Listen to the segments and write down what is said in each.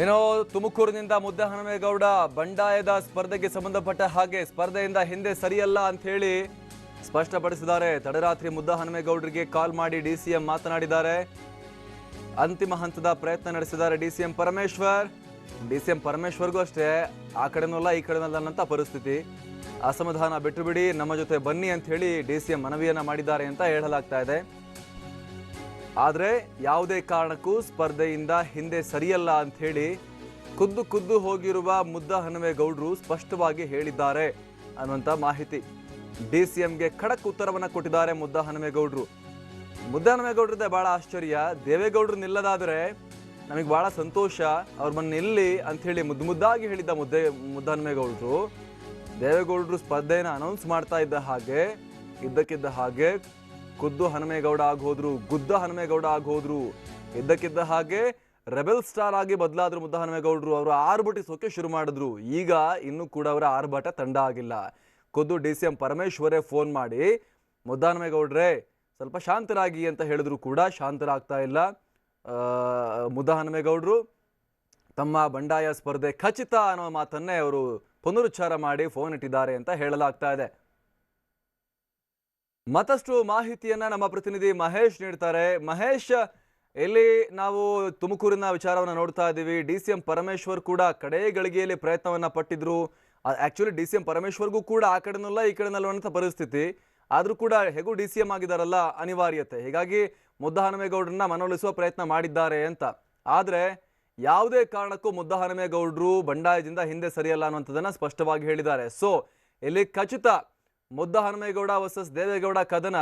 ಏನೋ ತುಮಕೂರಿನಿಂದ ಮುದ್ದಹನುಮೇಗೌಡ ಬಂಡಾಯದ ಸ್ಪರ್ಧೆಗೆ ಸಂಬಂಧಪಟ್ಟ ಹಾಗೆ ಸ್ಪರ್ಧೆಯಿಂದ ಹಿಂದೆ ಸರಿಯಲ್ಲ ಅಂತ ಹೇಳಿ ಸ್ಪಷ್ಟಪಡಿಸಿದ್ದಾರೆ. ತಡರಾತ್ರಿ ಮುದ್ದಹನುಮೇಗೌಡರಿಗೆ ಕಾಲ್ ಮಾಡಿ ಡಿ ಸಿ ಎಂ ಮಾತನಾಡಿದ್ದಾರೆ. ಅಂತಿಮ ಹಂತದ ಪ್ರಯತ್ನ ನಡೆಸಿದ್ದಾರೆ D C M Parameshwar. D C M ಪರಮೇಶ್ವರ್ಗೂ ಅಷ್ಟೇ, ಆ ಕಡೆನಲ್ಲ ಈ ಕಡೆನಲ್ಲ ಅನ್ನೋಂಥ ಪರಿಸ್ಥಿತಿ. ಅಸಮಾಧಾನ ಬಿಟ್ಟುಬಿಡಿ ನಮ್ಮ ಜೊತೆ ಬನ್ನಿ ಅಂತ ಹೇಳಿ ಎಂ ಮನವಿಯನ್ನು ಮಾಡಿದ್ದಾರೆ ಅಂತ ಹೇಳಲಾಗ್ತಾ ಇದೆ. ಆದರೆ ಯಾವುದೇ ಕಾರಣಕ್ಕೂ ಸ್ಪರ್ಧೆಯಿಂದ ಹಿಂದೆ ಸರಿಯಲ್ಲ ಅಂತ ಹೇಳಿ ಖುದ್ದು ಖುದ್ದು ಹೋಗಿರುವ ಮುದ್ದ ಹನುಮೇಗೌಡರು ಸ್ಪಷ್ಟವಾಗಿ ಹೇಳಿದ್ದಾರೆ ಅನ್ನುವಂಥ ಮಾಹಿತಿ. ಡಿ ಸಿ ಎಂಗೆ ಖಡಕ್ ಉತ್ತರವನ್ನು ಕೊಟ್ಟಿದ್ದಾರೆ ಮುದ್ದ ಹನುಮೇಗೌಡರು. ಮುದ್ದ ಹನುಮೇಗೌಡರದ್ದೇ ಭಾಳ ಆಶ್ಚರ್ಯ. ದೇವೇಗೌಡರು ನಿಲ್ಲದಾದರೆ ನಮಗೆ ಭಾಳ ಸಂತೋಷ. ಅವ್ರ ಮನೆ ನಿಲ್ಲಿ ಅಂಥೇಳಿ ಮುದ್ದು ಮುದ್ದಾಗಿ ಹೇಳಿದ್ದ ಮುದ್ದೆ, ಮುದ್ದ ಹನುಮೇಗೌಡರು. ದೇವೇಗೌಡರು ಸ್ಪರ್ಧೆಯನ್ನು ಅನೌನ್ಸ್ ಮಾಡ್ತಾ ಇದ್ದ ಹಾಗೆ, ಇದ್ದಕ್ಕಿದ್ದ ಹಾಗೆ ಖುದ್ದು ಹನುಮೇಗೌಡ ಆಗೋದ್ರು, ಗುದ್ದ ಹನುಮೇಗೌಡ ಆಗೋದ್ರು ಇದ್ದಕ್ಕಿದ್ದ ಹಾಗೆ ರೆಬೆಲ್ ಸ್ಟಾರ್ ಆಗಿ ಬದಲಾದ್ರು ಮುದ್ದ ಹನುಮೇಗೌಡರು, ಅವರು ಆರ್ಭಟಿಸೋಕೆ ಶುರು ಮಾಡಿದ್ರು. ಈಗ ಇನ್ನೂ ಕೂಡ ಅವರ ಆರ್ಭಟ ತಂಡ ಆಗಿಲ್ಲ. ಖುದ್ದು ಡಿ ಸಿ ಎಂ ಪರಮೇಶ್ವರೇ ಫೋನ್ ಮಾಡಿ, ಮುದ್ದ ಹನುಮೇಗೌಡ್ರೆ, ಸ್ವಲ್ಪ ಶಾಂತರಾಗಿ ಅಂತ ಹೇಳಿದ್ರು ಕೂಡ ಶಾಂತರಾಗ್ತಾ ಇಲ್ಲ. ಮುದ್ದ ಹನುಮೇಗೌಡರು, ತಮ್ಮ ಬಂಡಾಯ ಸ್ಪರ್ಧೆ ಖಚಿತ ಅನ್ನೋ ಮಾತನ್ನೇ ಅವರು ಪುನರುಚ್ಚಾರ ಮಾಡಿ ಫೋನ್ ಇಟ್ಟಿದ್ದಾರೆ ಅಂತ ಹೇಳಲಾಗ್ತಾ ಇದೆ. ಮತ್ತಷ್ಟು ಮಾಹಿತಿಯನ್ನ ನಮ್ಮ ಪ್ರತಿನಿಧಿ ಮಹೇಶ್ ನೀಡ್ತಾರೆ. ಮಹೇಶ್, ಇಲ್ಲಿ ನಾವು ತುಮಕೂರಿನ ವಿಚಾರವನ್ನ ನೋಡ್ತಾ ಇದ್ದೀವಿ. ಡಿ ಸಿ ಎಂ ಪರಮೇಶ್ವರ್ ಕೂಡ ಕಡೆ ಗಳಿಗೆಯಲ್ಲಿ ಪ್ರಯತ್ನವನ್ನ ಪಟ್ಟಿದ್ರು. ಆಕ್ಚುಲಿ ಡಿ ಸಿ ಎಂ ಪರಮೇಶ್ವರ್ಗೂ ಕೂಡ ಆ ಕಡೆನಲ್ಲ, ಈ ಕಡೆನಲ್ಲ ಅನ್ನೋ ಪರಿಸ್ಥಿತಿ. ಆದರೂ ಕೂಡ ಹೇಗೂ ಡಿ ಸಿ ಎಂ ಆಗಿದಾರಲ್ಲ, ಅನಿವಾರ್ಯತೆ. ಹೀಗಾಗಿ ಮುದ್ದ ಹನುಮೇಗೌಡರನ್ನ ಮನವೊಲಿಸುವ ಪ್ರಯತ್ನ ಮಾಡಿದ್ದಾರೆ ಅಂತ. ಆದ್ರೆ ಯಾವುದೇ ಕಾರಣಕ್ಕೂ ಮುದ್ದ ಹನುಮೇಗೌಡರು ಬಂಡಾಯದಿಂದ ಹಿಂದೆ ಸರಿಯಲ್ಲ ಅನ್ನುವಂಥದ್ದನ್ನು ಸ್ಪಷ್ಟವಾಗಿ ಹೇಳಿದ್ದಾರೆ. ಸೊ ಇಲ್ಲಿ ಖಚಿತ ಮುದ್ದ ಹನುಮೇಗೌಡ ವರ್ಸಸ್ ದೇವೇಗೌಡ ಕದನ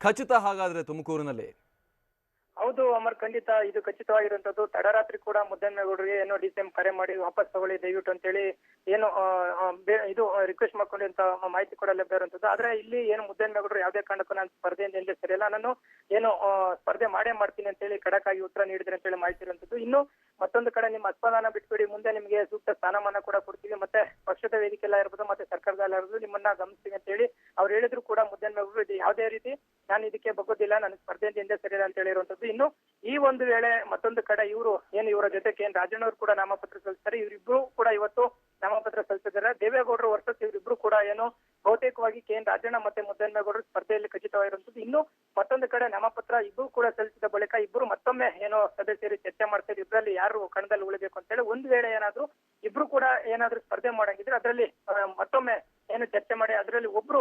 ಖಚಿತ ಹಾಗಾದರೆ ತುಮಕೂರಿನಲ್ಲಿ. ಹೌದು ಅಮರ್, ಖಂಡಿತ ಇದು ಖಚಿತವಾಗಿರುವಂತದ್ದು. ತಡರಾತ್ರಿ ಕೂಡ ಮುದ್ದನ್ಮೇಗೌಡರಿಗೆ ಏನು ಡಿ ಸಿ ಎಂ ಕರೆ ಮಾಡಿ ವಾಪಸ್ ತಗೊಳ್ಳಿ, ದಯವಿಟ್ಟು ಅಂತೇಳಿ ಏನು ಇದು ರಿಕ್ವೆಸ್ಟ್ ಮಾಡ್ಕೊಂಡು ಅಂತ ಮಾಹಿತಿ ಕೂಡ ಲಭ್ಯ ಇರುವಂತದ್ದು ಆದ್ರೆ ಇಲ್ಲಿ ಏನು ಮುದ್ದನ್ಮೇಗೌಡರು ಯಾವುದೇ ಕಾರಣಕ್ಕೂ ನಾನು ಸ್ಪರ್ಧೆಯಿಂದ ಹಿಂದೆ ಸರಿಯಲ್ಲ. ನಾನು ಏನು ಸ್ಪರ್ಧೆ ಮಾಡೇ ಮಾಡ್ತೀನಿ ಅಂತೇಳಿ ಆಗಿ ಉತ್ತರ ನೀಡಿದ್ರೆ ಅಂತೇಳಿ ಮಾಹಿತಿ ಇರುವಂತದ್ದು ಇನ್ನು ಮತ್ತೊಂದು ಕಡೆ ನಿಮ್ಮ ಅಸಮಾಧಾನ ಬಿಟ್ಬಿಡಿ. ಮುಂದೆ ನಿಮಗೆ ಸೂಕ್ತ ಸ್ಥಾನಮಾನ ಕೂಡ ಕೊಡ್ತೀವಿ. ಮತ್ತೆ ಪಕ್ಷದ ವೇದಿಕೆ ಎಲ್ಲ ಇರ್ಬೋದು, ಮತ್ತೆ ಸರ್ಕಾರದಲ್ಲ ಇರ್ಬೋದು ನಿಮ್ಮನ್ನ ಗಮನಿಸ್ತೀವಿ ಅಂತ ಹೇಳಿ ಅವ್ರು ಹೇಳಿದ್ರು ಕೂಡ ಮುದ್ದನ್ಮೇಗೌಡರು ಇದು ಯಾವುದೇ ರೀತಿ ನಾನು ಇದಕ್ಕೆ ಬಗ್ಗೋದಿಲ್ಲ ನಾನು ಸ್ಪರ್ಧೆಯಿಂದ ಹಿಂದೆ ಸರಿಯಲ್ಲ ಅಂತ ಹೇಳಿರುವಂತದ್ದು ಇನ್ನು ಈ ಒಂದು ವೇಳೆ ಮತ್ತೊಂದು ಕಡೆ ಇವರು ಏನು ಇವರ ಜೊತೆಗೆ ಏನ್ ರಾಜಣ್ಣವ್ರು ಕೂಡ ನಾಮಪತ್ರ ಸಲ್ಲಿಸ್ತಾರೆ, ಇವರಿಬ್ರು ಕೂಡ ಇವತ್ತು ನಾಮಪತ್ರ ಸಲ್ಲಿಸಿದ್ದಾರೆ. ದೇವೇಗೌಡರು ವರ್ಸಸ್ ಇವರಿಬ್ರು ಕೂಡ ಏನು ಬಹುತೇಕವಾಗಿ ಕೆ ಎನ್ ರಾಜಣ್ಣ ಮತ್ತೆ ಮುದ್ದನ್ಮೇಗೌಡರು ಸ್ಪರ್ಧೆಯಲ್ಲಿ ಖಚಿತವಾಗಿರುವಂತದ್ದು ಇನ್ನು ಮತ್ತೊಂದು ಕಡೆ ನಾಮಪತ್ರ ಇಬ್ರು ಕೂಡ ಸಲ್ಲಿಸಿದ ಬಳಿಕ ಇಬ್ರು ಮತ್ತೊಮ್ಮೆ ಏನೋ ಸಭೆ ಸೇರಿ ಚರ್ಚೆ ಮಾಡ್ತಾರೆ. ಇಬ್ಬರಲ್ಲಿ ಯಾರು ಕಣದಲ್ಲಿ ಉಳಿಬೇಕು ಅಂತ ಹೇಳಿ ಒಂದು ವೇಳೆ ಏನಾದ್ರು ಇಬ್ರು ಕೂಡ ಏನಾದ್ರು ಸ್ಪರ್ಧೆ ಮಾಡಂಗಿದ್ರೆ ಅದರಲ್ಲಿ ಮತ್ತೊಮ್ಮೆ ಏನು ಚರ್ಚೆ ಮಾಡಿ, ಅದರಲ್ಲಿ ಒಬ್ರು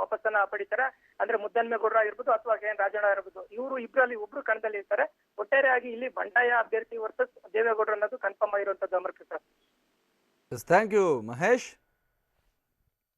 ವಾಪಸ್ಸನ್ನ ಪಡಿತಾರೆ. ಅಂದ್ರೆ ಮುದ್ದನ್ಮೇಗೌಡರು ಇರ್ಬೋದು ಅಥವಾ ಕೆ ಎನ್ ರಾಜಣ್ಣ ಇರ್ಬೋದು ಇವರು ಇಬ್ಬರಲ್ಲಿ ಒಬ್ರು ಕಣದಲ್ಲಿ ಇರ್ತಾರೆ. ಒಟ್ಟಾರೆಯಾಗಿ ಇಲ್ಲಿ ಬಂಡಾಯ ಅಭ್ಯರ್ಥಿ ವರ್ಸಸ್ ದೇವೇಗೌಡರು ಅನ್ನೋದು ಕನ್ಫರ್ಮ್ ಆಗಿರುವಂತದ್ದು ಅಮರ್ ಪ್ರಸಾದ್ ಥ್ಯಾಂಕ್ ಯು ಮಹೇಶ್.